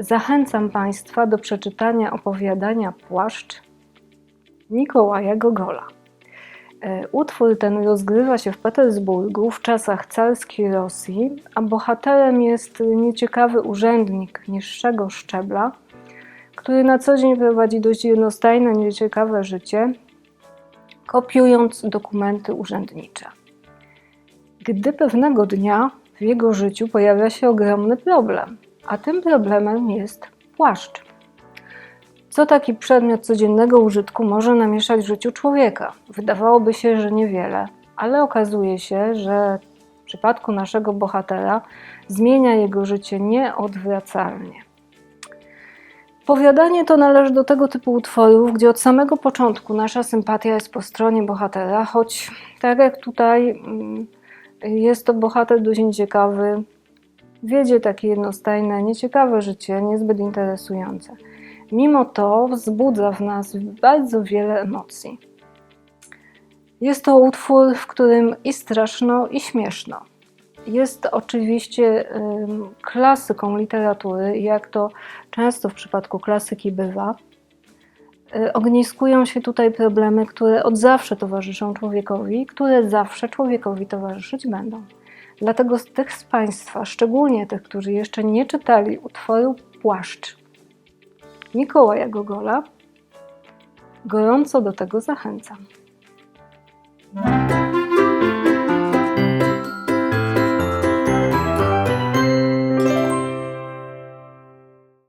zachęcam Państwa do przeczytania opowiadania Płaszcz Mikołaja Gogola. E, Utwór ten rozgrywa się w Petersburgu w czasach carskiej Rosji, a bohaterem jest nieciekawy urzędnik niższego szczebla, który na co dzień prowadzi dość jednostajne, nieciekawe życie, kopiując dokumenty urzędnicze. Gdy pewnego dnia w jego życiu pojawia się ogromny problem, a tym problemem jest płaszcz. Co taki przedmiot codziennego użytku może namieszać w życiu człowieka? Wydawałoby się, że niewiele, ale okazuje się, że w przypadku naszego bohatera zmienia jego życie nieodwracalnie. Powiadanie to należy do tego typu utworów, gdzie od samego początku nasza sympatia jest po stronie bohatera, choć tak jak tutaj mm, jest to bohater dość nieciekawy, wiedzie takie jednostajne, nieciekawe życie, niezbyt interesujące. Mimo to wzbudza w nas bardzo wiele emocji. Jest to utwór, w którym i straszno, i śmieszno. Jest oczywiście klasyką literatury, jak to często w przypadku klasyki bywa. Y, Ogniskują się tutaj problemy, które od zawsze towarzyszą człowiekowi, które zawsze człowiekowi towarzyszyć będą. Dlatego z tych z Państwa, szczególnie tych, którzy jeszcze nie czytali utworu Płaszcz Mikołaja Gogola, gorąco do tego zachęcam.